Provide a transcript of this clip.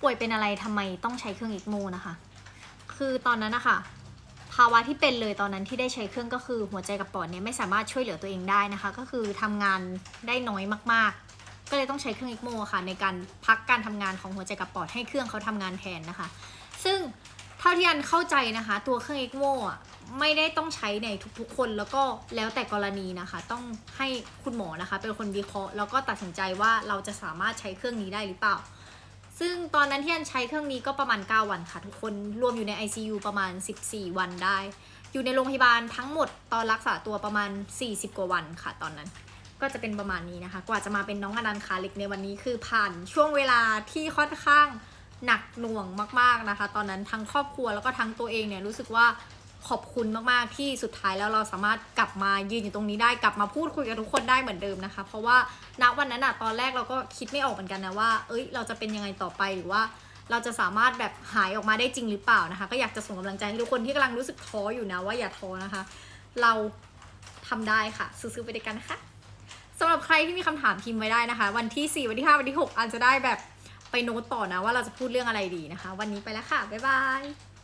ป่วยเป็นอะไรทำไมต้องใช้เครื่องเอ็กโมนะคะ คือตอนนั้นนะคะภาวะที่เป็นเลยตอนนั้นที่ได้ใช้เครื่องก็คือหัวใจกับปอดเนี่ยไม่สามารถช่วยเหลือตัวเองได้นะคะ ก็คือทำงานได้น้อยมากๆ ก็เลยต้องใช้เครื่องเอ็กโมค่ะ ในการพักการทำงานของหัวใจกับปอดให้เครื่องเขาทำงานแทนนะคะ ซึ่งเท่าที่อันเข้าใจนะคะ ตัวเครื่องเอ็กโมอะไม่ได้ต้องใช้ในทุกๆ คนแล้วก็แล้วแต่กรณีนะคะ ต้องให้คุณหมอนะคะ เป็นคนวิเคราะห์แล้วก็ตัดสินใจว่าเราจะสามารถใช้เครื่องนี้ได้หรือเปล่า ซึ่งตอนนั้นที่อันใช้เครื่องนี้ก็ประมาณ 9 วันค่ะ ทุกคนรวมอยู่ใน ICU ประมาณ 14 วันได้ อยู่ในโรงพยาบาลทั้งหมดตอนรักษาตัวประมาณ 40 กว่าวันค่ะตอนนั้น ก็จะเป็นประมาณนี้นะคะ กว่าจะมาเป็นน้องอนันต์คาล็กในวันนี้คือผ่านช่วงเวลาที่ค่อนข้างหนักหน่วงมาก ๆนะคะ ตอนนั้นทั้งครอบครัวแล้วก็ทั้งตัวเองเนี่ยรู้สึกว่า ขอบคุณมากๆที่สุดท้ายแล้วเราสามารถกลับมายืนอยู่ตรงนี้ได้กลับมาพูดคุยกับทุกคนได้เหมือนเดิมนะคะ เพราะว่าณวันนั้นอะตอนแรกเราก็คิดไม่ออกเหมือนกันนะว่า เอ้ย เราจะเป็นยังไงต่อไปหรือว่า เราจะสามารถแบบหายออกมาได้จริงหรือเปล่านะคะ ก็อยากจะส่งกำลังใจให้ทุกคนที่กำลังรู้สึกท้ออยู่นะว่าอย่าท้อนะคะ เราทำได้ค่ะสู้ๆไปด้วยกันนะคะสำหรับใครที่มีคำถามพิมพ์ไว้ได้นะคะ วันที่4วันที่5วันที่6อันจะได้แบบไปโน้ตต่อนะว่าเราจะพูดเรื่องอะไรดีนะคะ วันนี้ไปแล้วค่ะบ๊ายบาย